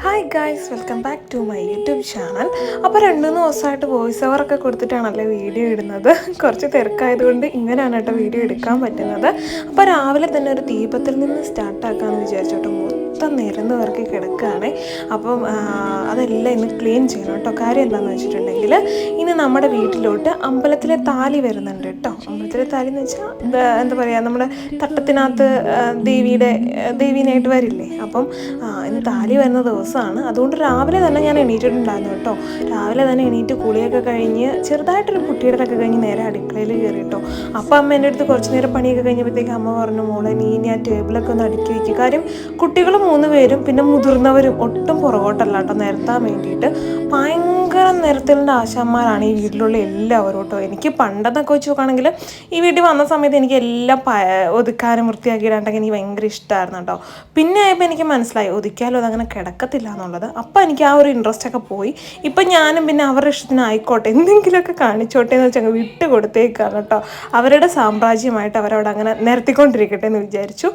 Hi guys welcome back to my YouTube channel അപ്പോൾ രണ്ട് മൂന്ന് ദിവസമായിട്ട് വോയിസ് ഓവറൊക്കെ കൊടുത്തിട്ടാണല്ലേ വീഡിയോ ഇടുന്നത്. കുറച്ച് തിരക്കായതുകൊണ്ട് ഇങ്ങനെയാണ് കേട്ടോ വീഡിയോ എടുക്കാൻ പറ്റുന്നത്. അപ്പോൾ രാവിലെ തന്നെ ഒരു ദീപത്തിൽ നിന്ന് സ്റ്റാർട്ടാക്കാമെന്ന് വിചാരിച്ചോട്ടോ മൊത്തം നിരന്ന് നിറക്കി കിടക്കുകയാണ്. അപ്പം അതെല്ലാം ഇന്ന് ക്ലീൻ ചെയ്യണം കേട്ടോ. കാര്യം എന്താണെന്ന് വെച്ചിട്ടുണ്ടെങ്കിൽ ഇനി നമ്മുടെ വീട്ടിലോട്ട് അമ്പലത്തിലെ താലി വരുന്നുണ്ട് കേട്ടോ. അമ്പലത്തിലെ താലി എന്ന് വെച്ചാൽ എന്താ പറയുക നമ്മുടെ തട്ടത്തിനകത്ത് ദേവിയുടെ ദേവീനായിട്ട് വരില്ലേ. അപ്പം ഇന്ന് താലി വരുന്ന ദിവസമാണ്. അതുകൊണ്ട് രാവിലെ തന്നെ ഞാൻ എണീറ്റിട്ടുണ്ടായിരുന്നു കേട്ടോ. രാവിലെ തന്നെ എണീറ്റ് കുളിയൊക്കെ കഴിഞ്ഞ് ചെറുതായിട്ടൊരു കുട്ടിയിടലൊക്കെ കഴിഞ്ഞ് നേരെ അടുക്കളയിൽ കയറി കേട്ടോ. അപ്പം അമ്മ എന്റെ അടുത്ത് കുറച്ച് നേരം പണിയൊക്കെ കഴിഞ്ഞപ്പോഴത്തേക്ക് അമ്മ പറഞ്ഞു മോളെ നീ ആ ടേബിളൊക്കെ ഒന്ന് അടുക്കി വയ്ക്കുക കാര്യം കുട്ടികൾ മൂന്ന് പേരും പിന്നെ മുതിർന്നവരും ഒട്ടും പുറകോട്ടല്ല കേട്ടോ നിരത്താൻ വേണ്ടിയിട്ട്. ഭയങ്കര നിരത്തലിന്റെ ആശാന്മാരാണ് ഈ വീട്ടിലുള്ള എല്ലാവരും കേട്ടോ. എനിക്ക് പണ്ടെന്നൊക്കെ വെച്ച് നോക്കുകയാണെങ്കിൽ ഈ വീട്ടിൽ വന്ന സമയത്ത് എനിക്ക് എല്ലാം പ ഒതുക്കാനും വൃത്തിയാക്കിയിടാണ്ടൊക്കെ എനിക്ക് ഭയങ്കര ഇഷ്ടമായിരുന്നു കേട്ടോ. പിന്നെ ആയപ്പോൾ എനിക്ക് മനസ്സിലായി ഒതുക്കിയാലും അതങ്ങനെ കിടക്കത്തില്ല എന്നുള്ളത്. അപ്പം എനിക്ക് ആ ഒരു ഇൻട്രസ്റ്റ് ഒക്കെ പോയി. ഇപ്പം ഞാനും പിന്നെ അവരുടെ ഇഷ്ടത്തിന് ആയിക്കോട്ടെ എന്തെങ്കിലുമൊക്കെ കാണിച്ചോട്ടെ എന്ന് വെച്ചാൽ വിട്ട് കൊടുത്തേക്കാണ് കേട്ടോ. അവരുടെ സാമ്രാജ്യമായിട്ട് അവരവിടെ അങ്ങനെ നിരത്തിക്കൊണ്ടിരിക്കട്ടെ എന്ന് വിചാരിച്ചു.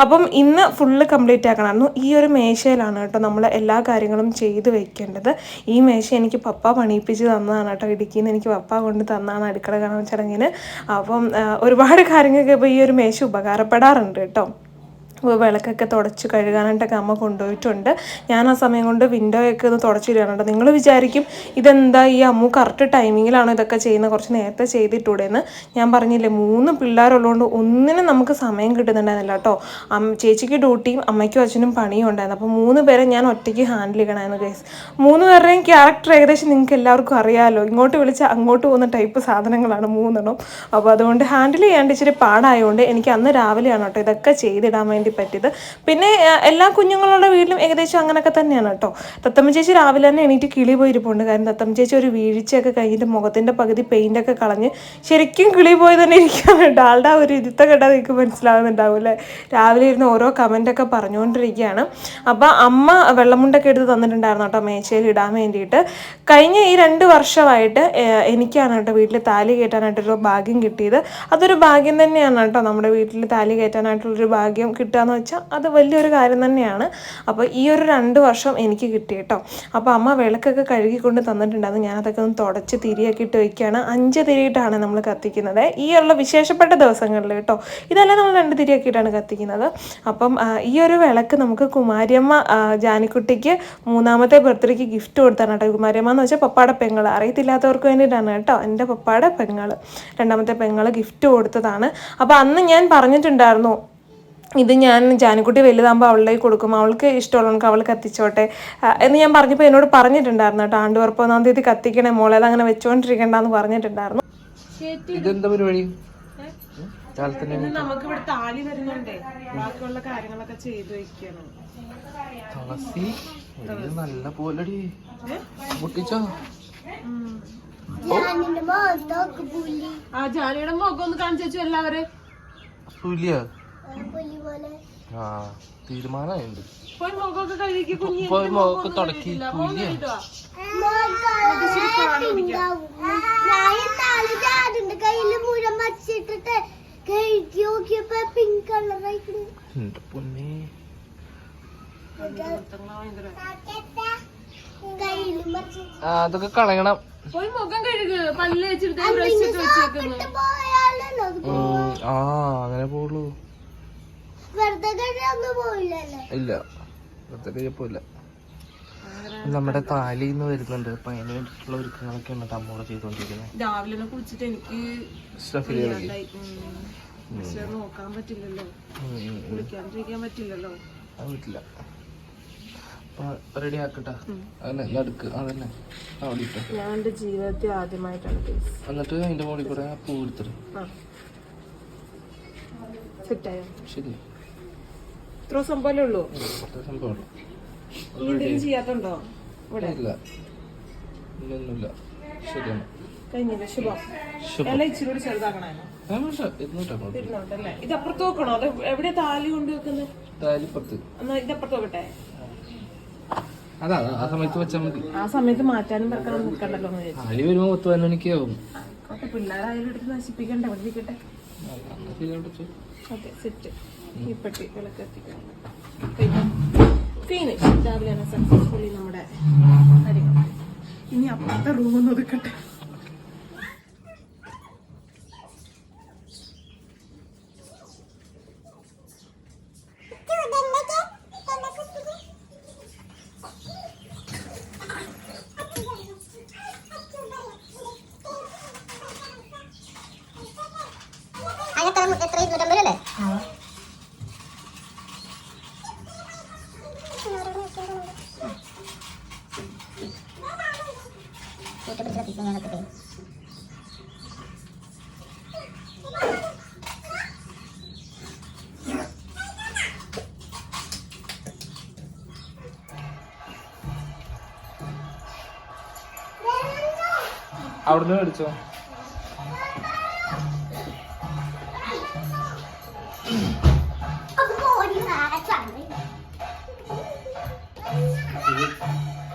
അപ്പം ഇന്ന് ഫുള്ള് കംപ്ലീറ്റ് ആക്കണമായിരുന്നു. ഈ ഒരു മേശയിലാണ് കേട്ടോ നമ്മൾ എല്ലാ കാര്യങ്ങളും ചെയ്ത് വെക്കേണ്ടത്. ഈ മേശ എനിക്ക് പപ്പ പണിയിപ്പിച്ച് തന്നതാണ് കേട്ടോ ഇടുക്കിയിൽ നിന്ന്. എനിക്ക് പപ്പ കൊണ്ട് തന്നാണ് അടുക്കള കാണാൻ ചടങ്ങിന്. അപ്പം ഒരുപാട് കാര്യങ്ങൾക്ക് ഇപ്പോൾ ഈ ഒരു മേശ ഉപകാരപ്പെടാറുണ്ട് കേട്ടോ. വിളക്കൊക്കെ തുടച്ച് കഴുകാനായിട്ടൊക്കെ അമ്മ കൊണ്ടുപോയിട്ടുണ്ട്. ഞാൻ ആ സമയം കൊണ്ട് വിൻഡോ ഒക്കെ ഒന്ന് തുടച്ചിടുകയാണ് നിങ്ങൾ വിചാരിക്കും ഇതെന്താ ഈ അമ്മു കറക്റ്റ് ടൈമിങ്ങിലാണോ ഇതൊക്കെ ചെയ്യുന്നത് കുറച്ച് നേരത്തെ ചെയ്തിട്ടൂടെ എന്ന് ഞാൻ പറഞ്ഞില്ലേ മൂന്ന് പിള്ളേരുള്ളതുകൊണ്ട് ഒന്നിനും നമുക്ക് സമയം കിട്ടുന്നുണ്ടായിരുന്നില്ല കേട്ടോ ചേച്ചിക്ക് ഡ്യൂട്ടിയും അമ്മയ്ക്കും അച്ഛനും പണിയും ഉണ്ടായിരുന്നു. അപ്പോൾ മൂന്ന് പേരെ ഞാൻ ഒറ്റയ്ക്ക് ഹാൻഡിൽ ചെയ്യണമായിരുന്നു ഗൈസ് മൂന്ന് പേരുടെയും ക്യാരക്ടർ ഏകദേശം നിങ്ങൾക്ക് എല്ലാവർക്കും അറിയാമല്ലോ ഇങ്ങോട്ട് വിളിച്ച് അങ്ങോട്ട് പോകുന്ന ടൈപ്പ് സാധനങ്ങളാണ് മൂന്നെണ്ണം. അപ്പോൾ അതുകൊണ്ട് ഹാൻഡിൽ ചെയ്യാണ്ട് ഇച്ചിരി പാടായതുകൊണ്ട് എനിക്ക് അന്ന് രാവിലെയാണ് കേട്ടോ ഇതൊക്കെ ചെയ്തിടാൻ വേണ്ടി പറ്റിയത്. പിന്നെ എല്ലാ കുഞ്ഞുങ്ങളുടെ വീട്ടിലും ഏകദേശം അങ്ങനെയൊക്കെ തന്നെയാണ് കേട്ടോ. തത്തമ്മ ചേച്ചി രാവിലെ തന്നെ എണീറ്റ് കിളി പോയിരിപ്പുണ്ട്. കാരണം തത്തമ്മ ചേച്ചി ഒരു വീഴ്ചയൊക്കെ കഴിഞ്ഞിട്ട് മുഖത്തിന്റെ പകുതി പെയിന്റൊക്കെ കളഞ്ഞ് ശരിക്കും കിളി പോയി തന്നെ ഇരിക്കുകയാണ് ആളുടെ ഒരു ഇരുത്ത കേട്ടാൽ നിങ്ങൾക്ക് മനസ്സിലാവുന്നുണ്ടാവും അല്ലേ? രാവിലെ ഇരുന്ന് ഓരോ കമന്റൊക്കെ പറഞ്ഞുകൊണ്ടിരിക്കുകയാണ്. അപ്പോൾ അമ്മ വെള്ളമുണ്ടൊക്കെ എടുത്ത് തന്നിട്ടുണ്ടായിരുന്നു കേട്ടോ മേശയിൽ ഇടാൻ വേണ്ടിയിട്ട്. കഴിഞ്ഞ ഈ രണ്ട് വർഷമായിട്ട് എനിക്കാണ് കേട്ടോ വീട്ടിൽ താലി കയറ്റാനായിട്ടൊരു ഭാഗ്യം കിട്ടിയത്. അതൊരു ഭാഗ്യം തന്നെയാണ് കേട്ടോ. നമ്മുടെ വീട്ടിൽ താലി കയറ്റാനായിട്ടുള്ളൊരു ഭാഗ്യം കിട്ടുക എന്ന് വെച്ചാൽ അത് വലിയൊരു കാര്യം തന്നെയാണ്. അപ്പോൾ ഈ ഒരു രണ്ട് വർഷം എനിക്ക് കിട്ടി കേട്ടോ. അപ്പോൾ അമ്മ വിളക്കൊക്കെ കഴുകിക്കൊണ്ട് തന്നിട്ടുണ്ടായിരുന്നു. ഞാൻ അതൊക്കെ ഒന്ന് തുടച്ച് തിരിയൊക്കെ ഇട്ട് വയ്ക്കുകയാണ് അഞ്ച് തിരിയിട്ടാണ് നമ്മൾ കത്തിക്കുന്നത്. ഈ ഉള്ള വിശേഷപ്പെട്ട ദിവസങ്ങളിൽ കേട്ടോ. ഇതെല്ലാം നമ്മൾ രണ്ട് തിരിയൊക്കെ ഇട്ടാണ് കത്തിക്കുന്നത്. അപ്പം ഈ ഒരു വിളക്ക് നമുക്ക് കുമാരിയമ്മ ജാനിക്കുട്ടിക്ക് മൂന്നാമത്തെ ബർത്ത്ഡേക്ക് ഗിഫ്റ്റ് കൊടുത്താണ് കേട്ടോ. കുമാരിയമ്മ എന്ന് വെച്ചാൽ പപ്പാടെ പെങ്ങൾ അറിയത്തില്ലാത്തവർക്ക് വേണ്ടിയിട്ടാണ് കേട്ടോ. എന്റെ പപ്പാടെ പെങ്ങൾ രണ്ടാമത്തെ പെങ്ങൾ ഗിഫ്റ്റ് കൊടുത്തതാണ്. അപ്പോൾ അന്ന് ഞാൻ പറഞ്ഞിട്ടുണ്ടായിരുന്നു ഇത് ഞാൻ ജാനിക്കുട്ടി വലുതാകുമ്പോൾ അവളുടെ കൊടുക്കും. അവൾക്ക് ഇഷ്ടമുള്ള അവൾ കത്തിച്ചോട്ടെ. എന്ന് ഞാൻ പറഞ്ഞപ്പോൾ എന്നോട് പറഞ്ഞിട്ടുണ്ടായിരുന്നു കേട്ടോ. ആണ്ട് ഉറപ്പ് ഒന്നാം തീയതി കത്തിക്കണേ മോളെ. അത് അങ്ങനെ വെച്ചുകൊണ്ടിരിക്കണ്ടെന്ന് പറഞ്ഞിട്ടുണ്ടായിരുന്നു ഇതെന്താ പരിപാടി? നമുക്ക് ഇവിടെ താലി വരുന്നുണ്ടേ. ബാക്കിയുള്ള കാര്യങ്ങളൊക്കെ ചെയ്തു വെക്കണം. തുളസി ഇത് നല്ല പോലടി പൊട്ടിച്ചോ? ആ ജാനിയുടെ മുഖം ഒന്ന് കാണിച്ചു എല്ലാവരും. ആ പോയി തുടക്കി പൊന്നെ. അതൊക്കെ കളയണം. പോയി മുഖം കഴുകു. പല്ല് വെച്ചിട്ട് ആ അങ്ങനെ പോയില്ലല്ലോ ഇല്ല. വെറുതെ പോയില്ല നമ്മുടെ താലിന്ന് വരുന്നുണ്ട്. അപ്പൊ അതിന് വേണ്ടിയിട്ടുള്ള ഒരുക്കങ്ങളൊക്കെ ഉണ്ട് അമ്മോടെ ചെയ്തോണ്ടിരിക്കുന്നത് രാവിലെ കുളിച്ചിട്ട് എനിക്ക്. നോക്കാൻ പറ്റില്ലല്ലോ. കുളിക്കാണ്ടിരിക്കാൻ പറ്റില്ലല്ലോ. അത് പറ്റില്ല. റെഡി ആക്കട്ടാ. അതന്നെ നടുക്ക് അതന്നെ. അവിടെ ഇട്ടോ. ഞാൻ എന്റെ ജീവിതത്തിൽ ആദ്യമായിട്ടാണ് കേസ് എന്നിട്ട് അതിന്റെ മുകളിൽ കൂടെ പൂ എടുത്തിട്ട് ശരി. ഇത്ര ഉള്ളൂ? ഇത്ര സംഭവം നീ എന്തെങ്കിലും ചെയ്യാത്തുണ്ടോ? ഇവിടെ? ഇല്ല. ശരിയാണ്. കഴിഞ്ഞില്ല? ശുഭം. ഇച്ചിരി കൂടി ചെറുതാക്കണോ ഇത് അപ്പുറത്ത് വെക്കണോ? അത് എവിടെ താലി കൊണ്ട് വെക്കുന്നത് ഇതപ്പുറത്ത് വെക്കട്ടെ? ആ സമയത്ത് വെച്ചാൽ മതി. ആ സമയത്ത് മാറ്റാനും നിൽക്കണ്ടല്ലോ താലി വരുമ്പോ പത്ത് അപ്പൊ പിള്ളേരായാലും എടുത്ത് നശിപ്പിക്കണ്ട? ഇരിക്കട്ടെ. ശരിയായിട്ട് ഓക്കെ സെറ്റ്. ഈ പെട്ടി വിളക്ക് എത്തിക്കണം ഫിനിഷ് രാവിലെ തന്നെ സക്സസ്ഫുള്ളി നമ്മുടെ ഇനി അപ്പുറത്തെ റൂം ഒന്ന് ഒതുക്കട്ടെ. അവിടുന്ന് മേടിച്ചോ.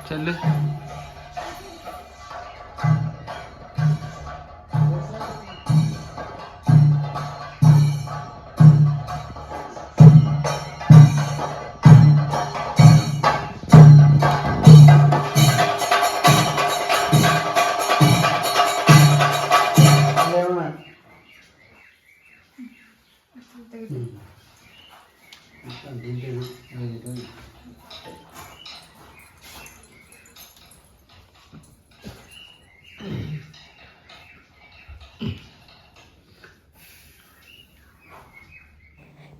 ചെല്ല്.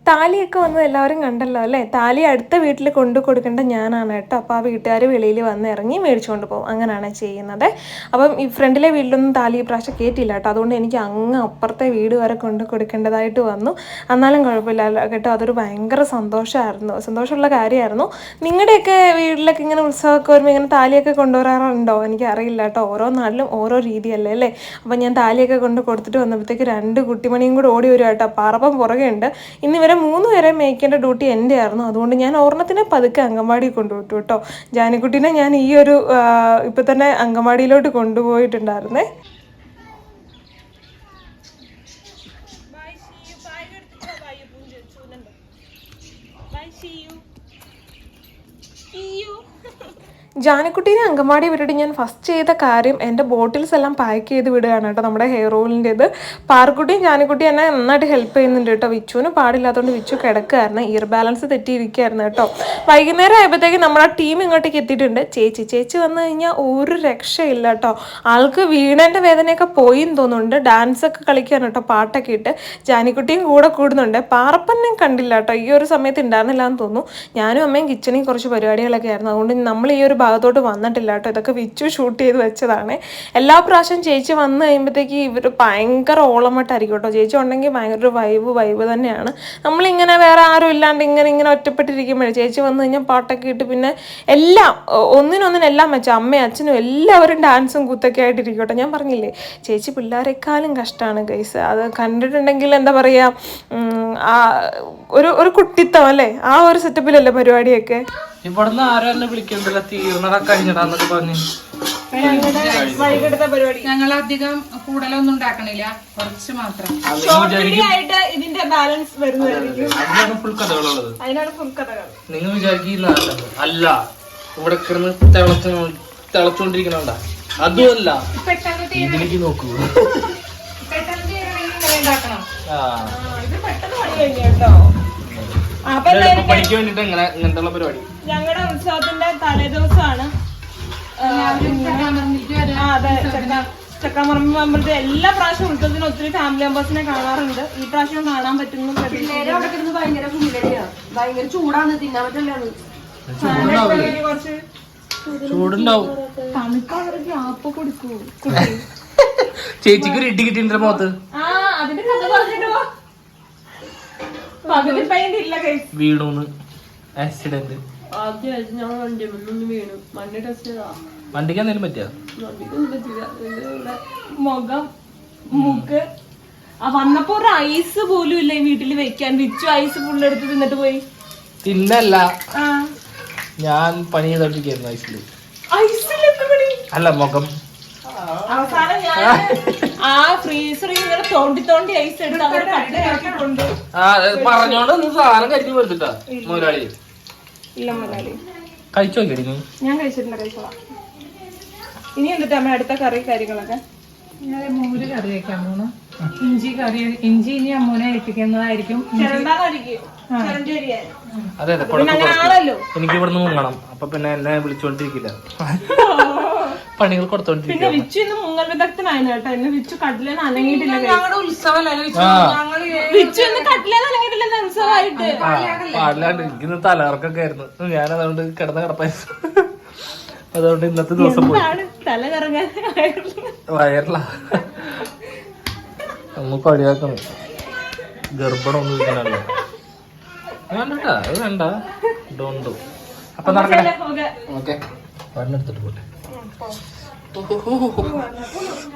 താലിയൊക്കെ വന്നത് എല്ലാവരും കണ്ടല്ലോ അല്ലേ? താലി അടുത്ത വീട്ടിൽ കൊണ്ടു കൊടുക്കേണ്ട ഞാനാണ് കേട്ടോ. അപ്പോൾ ആ വീട്ടുകാർ വെളിയിൽ വന്ന് ഇറങ്ങി മേടിച്ചുകൊണ്ട് പോകും. അങ്ങനെയാണ് ചെയ്യുന്നത്. അപ്പം ഈ ഫ്രണ്ടിലെ വീട്ടിലൊന്നും താലി പ്രാവശ്യം കയറ്റില്ല കേട്ടോ. അതുകൊണ്ട് എനിക്ക് അങ്ങ് അപ്പുറത്തെ വീട് വരെ കൊണ്ട് കൊടുക്കേണ്ടതായിട്ട് വന്നു. എന്നാലും കുഴപ്പമില്ല. കേട്ടോ അതൊരു ഭയങ്കര സന്തോഷമായിരുന്നു. സന്തോഷമുള്ള കാര്യമായിരുന്നു. നിങ്ങളുടെയൊക്കെ വീട്ടിലൊക്കെ ഇങ്ങനെ ഉത്സവമൊക്കെ വരുമ്പോൾ ഇങ്ങനെ താലിയൊക്കെ കൊണ്ടുവരാറുണ്ടോ എനിക്ക് അറിയില്ല കേട്ടോ. ഓരോ നാട്ടിലും ഓരോ രീതിയല്ലേ അല്ലേ? അപ്പം ഞാൻ താലിയൊക്കെ കൊണ്ട് കൊടുത്തിട്ട് വന്നപ്പോഴത്തേക്ക് രണ്ട് കുട്ടിമണിയും കൂടെ ഓടി വരും കേട്ടോ. പാറപ്പം പുറകെ ഉണ്ട് ഇന്ന് ഇവരെ മൂന്ന് പേരെ മേയ്ക്കേണ്ട ഡ്യൂട്ടി എന്റെ ആയിരുന്നു അതുകൊണ്ട് ഞാൻ ഓർണത്തിനെ പതുക്കെ അങ്കമാടി കൊണ്ടുപോയിട്ടു കേട്ടോ. ജാനിക്കുട്ടീനെ ഞാൻ ഈ ഒരു ഇപ്പൊ തന്നെ അങ്കമാടിയിലോട്ട് കൊണ്ടുപോയിട്ടുണ്ടായിരുന്നേ. ജാനിക്കുട്ടീനെ അങ്കമാടി വിട്ടിട്ട് ഞാൻ ഫസ്റ്റ് ചെയ്ത കാര്യം എന്റെ ബോട്ടിൽസ് എല്ലാം പാക്ക് ചെയ്ത് വിടുകയാണ് കേട്ടോ നമ്മുടെ ഹെയർ ഓയിലിന്റെത് പാർക്കുട്ടിയും ജാനക്കുട്ടിയും എന്നെ നന്നായിട്ട് ഹെൽപ്പ് ചെയ്യുന്നുണ്ട് കേട്ടോ. വിച്ചുവിന് പാടില്ലാത്തതുകൊണ്ട് വിച്ചു കിടക്കുകയായിരുന്നു. ഇയർ ബാലൻസ് തെറ്റിയിരിക്കുകയായിരുന്നു കേട്ടോ. വൈകുന്നേരം ആയപ്പോഴത്തേക്ക് നമ്മുടെ ടീം ഇങ്ങോട്ടേക്ക് എത്തിയിട്ടുണ്ട്. ചേച്ചി ചേച്ചി വന്നു കഴിഞ്ഞാൽ ഒരു രക്ഷയില്ല കേട്ടോ. ആൾക്ക് വീണേന്റെ വേദനയൊക്കെ പോയി എന്ന് തോന്നുന്നുണ്ട്. ഡാൻസ് ഒക്കെ കളിക്കാൻ കേട്ടോ. പാട്ടൊക്കെ ഇട്ട് ജാനിക്കുട്ടിയും കൂടെ കൂടുന്നുണ്ട്. പാറപ്പന്നെ കണ്ടില്ല കേട്ടോ. ഈ ഒരു സമയത്ത് ഉണ്ടായിരുന്നില്ല എന്ന് തോന്നുന്നു. ഞാനും അമ്മയും കിച്ചണിൽ കുറച്ച് പരിപാടികളൊക്കെ ആയിരുന്നു. അതുകൊണ്ട് നമ്മൾ ഈ ഒരു ഭാഗത്തോട്ട് വന്നിട്ടില്ല കേട്ടോ. ഇതൊക്കെ വിച്ചു ഷൂട്ട് ചെയ്ത് വെച്ചതാണ്. എല്ലാ പ്രാവശ്യം ചേച്ചി വന്നു കഴിയുമ്പോഴത്തേക്ക് ഇവർ ഭയങ്കര ഓളമട്ടായിരിക്കും കേട്ടോ. ചേച്ചി ഉണ്ടെങ്കിൽ ഭയങ്കര ഒരു വൈബ് വൈബ് തന്നെയാണ്. നമ്മളിങ്ങനെ വേറെ ആരും ഇല്ലാണ്ട് ഇങ്ങനെ ഇങ്ങനെ ഒറ്റപ്പെട്ടിരിക്കുമ്പോഴേ ചേച്ചി വന്നു കഴിഞ്ഞാൽ പാട്ടൊക്കെ ഇട്ട് പിന്നെ എല്ലാം ഒന്നിനൊന്നിനെല്ലാം വെച്ച അമ്മയും അച്ഛനും എല്ലാവരും ഡാൻസും കുത്തൊക്കെ ആയിട്ടിരിക്കും കേട്ടോ. ഞാൻ പറഞ്ഞില്ലേ ചേച്ചി പിള്ളേരെക്കാളും കഷ്ടമാണ് ഗൈസ് അത് കണ്ടിട്ടുണ്ടെങ്കിൽ എന്താ പറയുക ഒരു ഒരു കുട്ടിത്തം അല്ലേ? ആ ഒരു സെറ്റപ്പിലല്ലേ പരിപാടിയൊക്കെ? ഇവിടുന്ന് ആരും എന്നെ വിളിക്കണ്ടല്ല തീർന്നടാ കഴിഞ്ഞടാന്നൊക്കെ പറഞ്ഞു. ഞങ്ങൾ അധികം കൂടുതലൊന്നും ഉണ്ടാക്കണില്ല കുറച്ച് മാത്രം. ആയിട്ട് ഇതിന്റെ ബാലൻസ് അതിനാണ് ഫുൾ കഥകളുള്ളത്. അതിനാണ് ഫുൾ കഥകൾ. നിങ്ങൾ വിചാരിക്കില്ല അല്ല ഇവിടെ കിടന്ന് തിളച്ചു തിളച്ചോണ്ടിരിക്കണണ്ട? അതുമല്ല. ഇതിലേക്ക് നോക്കൂ. എളുപ്പപ്പണിക്ക് വേണ്ടിട്ട് ഇങ്ങനെ ഇങ്ങനത്തെ പരിപാടി? ഞങ്ങളുടെ ഉത്സവത്തിന്റെ തലേദിവസമാണ് അതെ ചക്ക ചക്കാമറമ്പ് എല്ലാ പ്രാവശ്യം ഉത്സവത്തിന് ഒത്തിരി ഫാമിലി മെമ്പേഴ്സിനെ കാണാറുണ്ട്. ഈ പ്രാവശ്യം കാണാൻ പറ്റുന്നു. ഭയങ്കര ഭയങ്കര ചൂടാണ് തിന്നാൻ പറ്റില്ലാണ് കുറച്ച് ചൂടുണ്ടാവും. ചേച്ചിക്ക് ഒരു ഇടി കിട്ടിന്റെ മുഖത്ത്. വീണൂന്ന്. ആക്സിഡന്റ് ഞാൻ വണ്ടി മുന്നൊന്ന് വീണു. മണ്ണ് ടെസ്റ്റ് ചെയ്താ വണ്ടിക്ക് എന്തെങ്കിലും പറ്റിയ? വണ്ടിക്കൊന്നും പറ്റില്ല ഇവിടെ മുഖം മൂക്ക്. ആ വന്നപ്പോ ഒരു ഐസ് പോലും ഇല്ല ഈ വീട്ടിൽ വെക്കാൻ. വിച്ചു ഐസ് ഫുൾ എടുത്ത് തിന്നിട്ട് പോയി. ഇന്നല്ല. ആ. ഞാൻ പണി ചെയ്തോണ്ടിരിക്കുന്നു ഐസിൽ ഐസിലെന്ത് പണി? അല്ല മുഖം. അവസാനം ഞാൻ ആ ഇങ്ങനെ തോണ്ടി തോണ്ടി ഐസ് എടുത്ത് കൊണ്ട് ആ പറഞ്ഞോണ്ട് ഒന്ന് സാധനം കരുതി കൊടുത്തിട്ടാ മുതലാളി. ഇല്ല മുതലാളി കഴിച്ചോ നീ ഞാൻ കഴിച്ചിട്ടുണ്ട് കഴിച്ചോളാം. ഇനി എന്നിട്ട് അമ്മ അടുത്ത കറി കാര്യങ്ങളൊക്കെ? ഞാൻ മോര് കറി വെക്കാൻ പോണു. ഇഞ്ചി കറി ഇഞ്ചി ഇനി അമ്മൂനെ ഏൽപ്പിക്കുന്നതായിരിക്കും. അതെ അതെ കുറച്ച്. എനിക്ക് ഇവിടുന്ന് മുങ്ങണം. അപ്പൊ പിന്നെ എന്നെ വിളിച്ചോണ്ടിരിക്കില്ല. പണികൾ കൊടുത്തോണ്ടിരിക്കുക വിച്ചു ഇന്ന് മുങ്ങൽ വിദഗ്ധനായിരുന്നു കേട്ടോ. ഇന്ന് വിച്ചു കട്ടിലേന്ന് അനങ്ങിയിട്ടില്ല ഞങ്ങളുടെ ഉത്സവമല്ലേ വിച്ചു? ഇന്ന് കട്ടിലേന്ന് അനങ്ങിയിട്ടില്ല മനസ്സിലായിട്ട് ആ, പാടില്ലാണ്ട് എനിക്കിന്ന് തലകറക്കൊക്കെ ആയിരുന്നു. ഞാൻ അതുകൊണ്ട് കിടന്ന കിടപ്പായിരുന്നു അതുകൊണ്ട് ഇന്നത്തെ ദിവസം പോയി. തല കറങ്ങാൻ വയറില. നമുക്ക് ഒഴിവാക്കണം ഗർഭണം ഒന്നും ഇരിക്കണല്ലോ. വേണ്ടട്ടാ അത് വേണ്ട. ഡോണ്ടു അപ്പൊ നടക്കട്ടെ. ഓക്കെ. വണ്ണെടുത്തിട്ട് പോട്ടെ.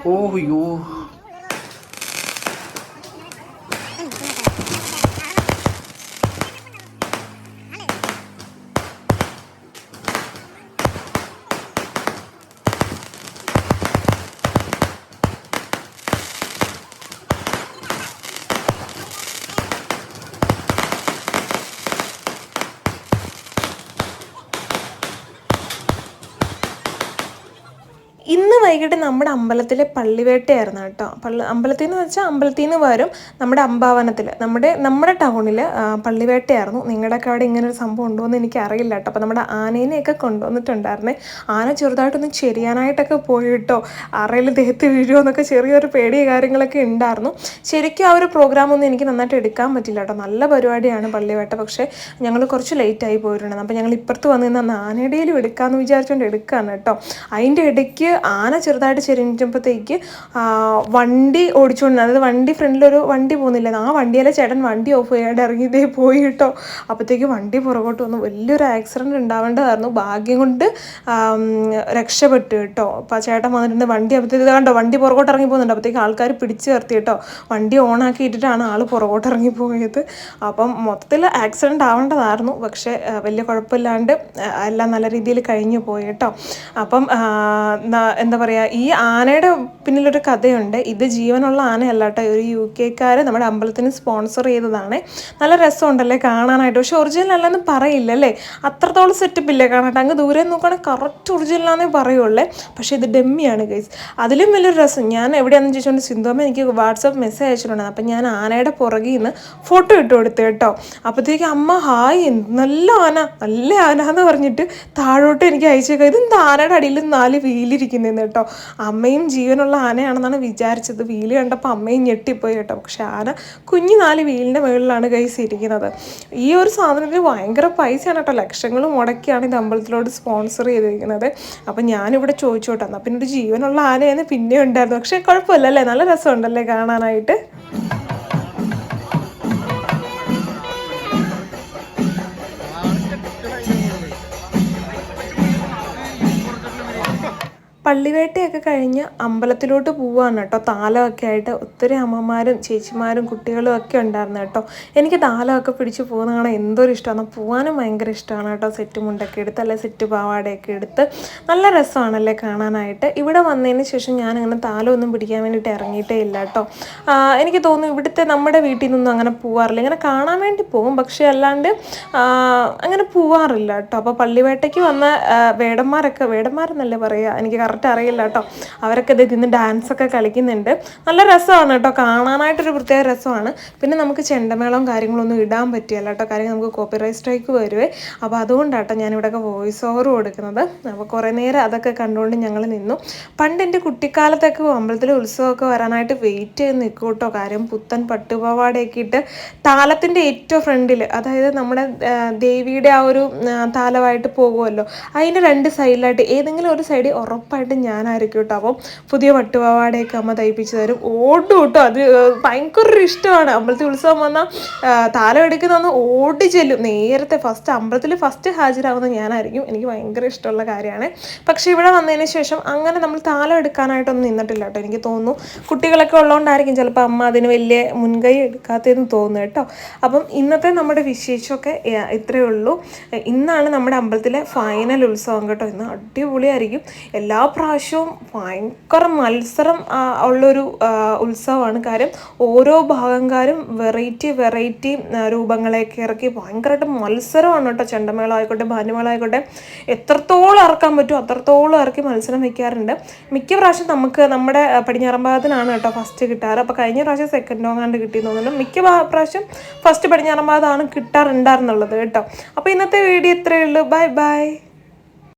ഓ യോ വൈകിട്ട് നമ്മുടെ അമ്പലത്തിലെ പള്ളിവേട്ടയായിരുന്നു കേട്ടോ. പള്ളി അമ്പലത്തിൽ നിന്ന് വെച്ചാൽ അമ്പലത്തിൽ നിന്ന് വരും നമ്മുടെ അമ്പാവനത്തിൽ നമ്മുടെ നമ്മുടെ ടൗണിൽ പള്ളിവേട്ടയായിരുന്നു. നിങ്ങളുടെയൊക്കെ അവിടെ ഇങ്ങനെ ഒരു സംഭവം ഉണ്ടോ എന്ന് എനിക്ക് അറിയില്ല കേട്ടോ. അപ്പോൾ നമ്മുടെ ആനേനെയൊക്കെ കൊണ്ടുവന്നിട്ടുണ്ടായിരുന്നേ. ആന ചെറുതായിട്ടൊന്ന് ചെരിയാനായിട്ടൊക്കെ പോയി കേട്ടോ ആരെങ്കിലും ദേഹത്ത് വീഴുമോ എന്നൊക്കെ ചെറിയൊരു പേടിയ കാര്യങ്ങളൊക്കെ ഉണ്ടായിരുന്നു. ശരിക്കും ആ ഒരു പ്രോഗ്രാം ഒന്നും എനിക്ക് നന്നായിട്ട് എടുക്കാൻ പറ്റില്ല കേട്ടോ. നല്ല പരിപാടിയാണ് പള്ളിവേട്ട. പക്ഷേ ഞങ്ങൾ കുറച്ച് ലേറ്റായി പോയിട്ടുണ്ടായിരുന്നു അപ്പോൾ ഞങ്ങൾ ഇപ്പുറത്ത് വന്ന് നിന്ന് ആനയുടെയിലും എടുക്കാമെന്ന് വിചാരിച്ചുകൊണ്ട് എടുക്കുകയാണ് കേട്ടോ. അതിന്റെ ഇടയ്ക്ക് ആന ചെറുതായിട്ട് ചെരിഞ്ഞപ്പോഴത്തേക്ക് വണ്ടി ഓടിച്ചുകൊണ്ട് അതായത് വണ്ടി ഫ്രണ്ടിലൊരു വണ്ടി പോകുന്നില്ല. ആ വണ്ടിയിലെ ചേട്ടൻ വണ്ടി ഓഫ് ചെയ്യാണ്ട് ഇറങ്ങി ഇതേ പോയി കേട്ടോ. അപ്പോഴത്തേക്ക് വണ്ടി പുറകോട്ട് വന്നു. വലിയൊരു ആക്സിഡന്റ് ഉണ്ടാവേണ്ടതായിരുന്നു. ഭാഗ്യം കൊണ്ട് രക്ഷപ്പെട്ടു കേട്ടോ. അപ്പോൾ ചേട്ടൻ വന്നിട്ടുണ്ട് വണ്ടി അപ്പോഴത്തേക്ക് കണ്ടോ? വണ്ടി പുറകോട്ട് ഇറങ്ങി പോകുന്നുണ്ട്. അപ്പോഴത്തേക്ക് ആൾക്കാർ പിടിച്ച് നിർത്തി കേട്ടോ. വണ്ടി ഓണാക്കി ഇട്ടിട്ടാണ് ആൾ പുറകോട്ട് ഇറങ്ങി പോയത്. അപ്പം മൊത്തത്തിൽ ആക്സിഡന്റ് ആവേണ്ടതായിരുന്നു. പക്ഷേ വലിയ കുഴപ്പമില്ലാണ്ട് എല്ലാം നല്ല രീതിയിൽ കഴിഞ്ഞു പോയി കേട്ടോ. അപ്പം എന്താ പറയുക ഈ ആനയുടെ പിന്നിലൊരു കഥയുണ്ട്. ഇത് ജീവനുള്ള ആനയല്ല കേട്ടോ ഒരു യു കെക്കാർ നമ്മുടെ അമ്പലത്തിന് സ്പോൺസർ ചെയ്തതാണ്. നല്ല രസമുണ്ടല്ലേ കാണാനായിട്ട്. പക്ഷെ ഒറിജിനൽ അല്ലെന്ന് പറയില്ല അല്ലേ? അത്രത്തോളം സെറ്റപ്പ് ഇല്ലേ കാണാനായിട്ട് അങ്ങ് ദൂരെ നോക്കുകയാണെങ്കിൽ കറക്റ്റ് ഒറിജിനലാന്നേ പറയുള്ളേ. പക്ഷേ ഇത് ഡെമ്മിയാണ് ഗൈസ് അതിലും വലിയൊരു രസം. ഞാൻ എവിടെയാണെന്ന് ചോദിച്ചുകൊണ്ട് സിന്ധുമ്മ എനിക്ക് വാട്സപ്പ് മെസ്സേജ് അയച്ചിട്ടുണ്ടായിരുന്നു അപ്പം ഞാൻ ആനയുടെ പുറകിൽ നിന്ന് ഫോട്ടോ ഇട്ട് കൊടുത്തു കേട്ടോ. അപ്പോഴത്തേക്ക് അമ്മ ഹായ് നല്ല ആന. നല്ല ആന എന്ന് പറഞ്ഞിട്ട് താഴോട്ട് എനിക്ക് അയച്ചേക്കാം. ഇതെന്താ ആനയുടെ അടിയിൽ നാല് വീലിരിക്കുന്നതെന്ന് കേട്ടോ. അമ്മയും ജീവനുള്ള ആനയാണെന്നാണ് വിചാരിച്ചത്. വീൽ കണ്ടപ്പോൾ അമ്മയും ഞെട്ടിപ്പോയി കേട്ടോ. പക്ഷെ ആന കുഞ്ഞു നാല് വീലിന്റെ മുകളിലാണ് കൈസ് ഇരിക്കുന്നത്. ഈ ഒരു സാധനത്തിന് ഭയങ്കര പൈസയാണ് കേട്ടോ. ലക്ഷങ്ങൾ മുടക്കിയാണ് ഇത് അമ്പലത്തിലോട് സ്പോൺസർ ചെയ്തിരിക്കുന്നത്. അപ്പം ഞാനിവിടെ ചോദിച്ചു കേട്ടോ. എന്നാൽ പിന്നെ ഒരു ജീവനുള്ള ആനയെന്ന് പിന്നെ ഉണ്ടായിരുന്നു പക്ഷേ കുഴപ്പമില്ലല്ലേ? നല്ല രസമുണ്ടല്ലേ കാണാനായിട്ട്? പള്ളിവേട്ടയൊക്കെ കഴിഞ്ഞ് അമ്പലത്തിലോട്ട് പോവാണ് കേട്ടോ. താലമൊക്കെ ആയിട്ട് ഒത്തിരി അമ്മമാരും ചേച്ചിമാരും കുട്ടികളും ഒക്കെ ഉണ്ടായിരുന്നു കേട്ടോ. എനിക്ക് താലമൊക്കെ പിടിച്ച് പോകുന്ന കാണാൻ എന്തൊരു ഇഷ്ടമാണ് പോകാനും ഭയങ്കര ഇഷ്ടമാണ് കേട്ടോ. സെറ്റ് മുണ്ടൊക്കെ എടുത്ത് അല്ലെ സെറ്റ് പാവാടയൊക്കെ എടുത്ത് നല്ല രസമാണല്ലേ കാണാനായിട്ട്. ഇവിടെ വന്നതിന് ശേഷം ഞാൻ അങ്ങനെ താലമൊന്നും പിടിക്കാൻ വേണ്ടിയിട്ട് ഇറങ്ങിയിട്ടേ ഇല്ല കേട്ടോ. എനിക്ക് തോന്നുന്നു ഇവിടുത്തെ നമ്മുടെ വീട്ടിൽ നിന്നൊന്നും അങ്ങനെ പോവാറില്ല. ഇങ്ങനെ കാണാൻ വേണ്ടി പോകും. പക്ഷേ അല്ലാണ്ട് അങ്ങനെ പോവാറില്ല കേട്ടോ. അപ്പോൾ പള്ളിവേട്ടയ്ക്ക് വന്ന വേടന്മാരൊക്കെ വേടന്മാരെന്നല്ലേ പറയുക എനിക്ക് കറക്റ്റ് അറിയില്ല കേട്ടോ. അവരൊക്കെ ഇത് ഇന്ന് ഡാൻസൊക്കെ കളിക്കുന്നുണ്ട്. നല്ല രസമാണ് കേട്ടോ. കാണാനായിട്ടൊരു പ്രത്യേക രസമാണ്. പിന്നെ നമുക്ക് ചെണ്ടമേളവും കാര്യങ്ങളൊന്നും ഇടാൻ പറ്റിയല്ല കേട്ടോ. കാര്യം നമുക്ക് കോപ്പിറൈറ്റ് സ്ട്രൈക്ക് വരുവേ. അപ്പോൾ അതുകൊണ്ടാട്ടോ ഞാൻ ഇവിടെയൊക്കെ വോയിസ് ഓവർ കൊടുക്കുന്നത്. അപ്പോൾ കുറേ നേരം അതൊക്കെ കണ്ടുകൊണ്ട് ഞങ്ങൾ നിന്നു. പണ്ട് എന്റെ കുട്ടിക്കാലത്തൊക്കെ അമ്പലത്തിലെ ഉത്സവമൊക്കെ വരാനായിട്ട് വെയിറ്റ് ചെയ്ത് നിൽക്കും കേട്ടോ. കാര്യം പുത്തൻ പട്ടുപാവാടയൊക്കെ ഇട്ട് താലത്തിന്റെ ഏറ്റവും ഫ്രണ്ടിൽ അതായത് നമ്മുടെ ദേവിയുടെ ആ ഒരു താലമായിട്ട് പോകുമല്ലോ. അതിന്റെ രണ്ട് സൈഡിലായിട്ട് ഏതെങ്കിലും ഒരു സൈഡിൽ ഉറപ്പായിട്ടും ഞാനായിരിക്കും കേട്ടോ. അപ്പം പുതിയ വട്ടുപാവാടയൊക്കെ അമ്മ തയ്പ്പിച്ച് തരും. ഓടും കേട്ടോ. അത് ഭയങ്കര ഇഷ്ടമാണ്. അമ്പലത്തിൽ ഉത്സവം വന്നാൽ താലം എടുക്കുന്ന ഓടി ചെല്ലും. നേരത്തെ ഫസ്റ്റ് അമ്പലത്തിൽ ഫസ്റ്റ് ഹാജരാകുന്ന ഞാനായിരിക്കും. എനിക്ക് ഭയങ്കര ഇഷ്ടമുള്ള കാര്യമാണ്. പക്ഷേ ഇവിടെ വന്നതിന് ശേഷം അങ്ങനെ നമ്മൾ താലം എടുക്കാനായിട്ടൊന്നും നിന്നിട്ടില്ല കേട്ടോ. എനിക്ക് തോന്നുന്നു കുട്ടികളൊക്കെ ഉള്ളതുകൊണ്ടായിരിക്കും ചിലപ്പോൾ അമ്മ അതിന് വലിയ മുൻകൈ എടുക്കാത്തതെന്ന് തോന്നുന്നു കേട്ടോ. അപ്പം ഇന്നത്തെ നമ്മുടെ വിശേഷമൊക്കെ ഇത്രയേ ഉള്ളൂ. ഇന്നാണ് നമ്മുടെ അമ്പലത്തിലെ ഫൈനൽ ഉത്സവം കേട്ടോ. ഇന്ന് അടിപൊളിയായിരിക്കും. എല്ലാ പ്രാവശ്യവും ഭയങ്കര മത്സരം ഉള്ളൊരു ഉത്സവമാണ്. കാര്യം ഓരോ ഭാഗംകാരും വെറൈറ്റി വെറൈറ്റി രൂപങ്ങളെയൊക്കെ ഇറക്കി ഭയങ്കരമായിട്ട് മത്സരമാണ് കേട്ടോ. ചെണ്ടമേള ആയിക്കോട്ടെ ഭാനുമേളം ആയിക്കോട്ടെ എത്രത്തോളം ഇറക്കാൻ പറ്റുമോ അത്രത്തോളം ഇറക്കി മത്സരം വയ്ക്കാറുണ്ട്. മിക്ക പ്രാവശ്യം നമുക്ക് നമ്മുടെ പടിഞ്ഞാറൻ ഭാഗത്തിനാണ് കേട്ടോ ഫസ്റ്റ് കിട്ടാറ്. അപ്പോൾ കഴിഞ്ഞ പ്രാവശ്യം സെക്കൻഡ് ഓങ്ങാണ്ട് കിട്ടിയെന്ന് തോന്നുന്നു. മിക്ക പ്രാവശ്യം ഫസ്റ്റ് പടിഞ്ഞാറൻ ഭാഗത്താണ് കിട്ടാറുണ്ടായിരുന്നുള്ളത് കേട്ടോ. അപ്പോൾ ഇന്നത്തെ വീഡിയോ ഇത്രയേ ഉള്ളൂ. Bye bye